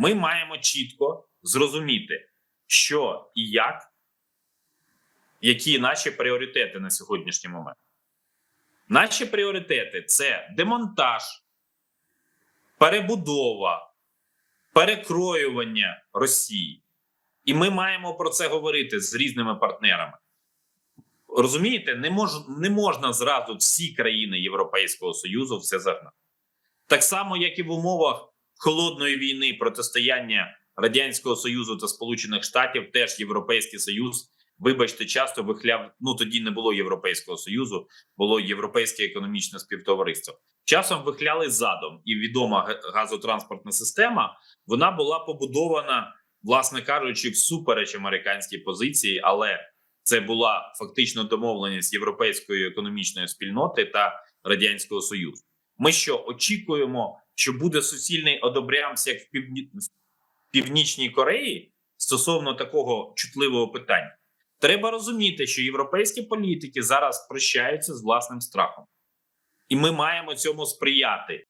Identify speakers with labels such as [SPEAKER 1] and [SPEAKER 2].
[SPEAKER 1] Ми маємо чітко зрозуміти, що і як, які наші пріоритети на сьогоднішній момент. Наші пріоритети це демонтаж, перебудова, перекроювання Росії. І ми маємо про це говорити з різними партнерами. Розумієте, не, мож, не можна зразу всі країни Європейського Союзу все загнати. Так само, як і в умовах холодної війни протистояння Радянського Союзу та Сполучених Штатів, теж Європейський Союз, вибачте, часто вихляв. Ну тоді не було Європейського Союзу, було Європейське економічне співтовариство. Часом вихляли задом, і відома газотранспортна система вона була побудована, власне кажучи, всупереч американській позиції, але це була фактично домовленість європейської економічної спільноти та радянського союзу. Ми що очікуємо, що буде суцільний одобрямс, як в Півні... в Північній Кореї стосовно такого чутливого питання? Треба розуміти, що європейські політики зараз прощаються з власним страхом, і ми маємо цьому сприяти.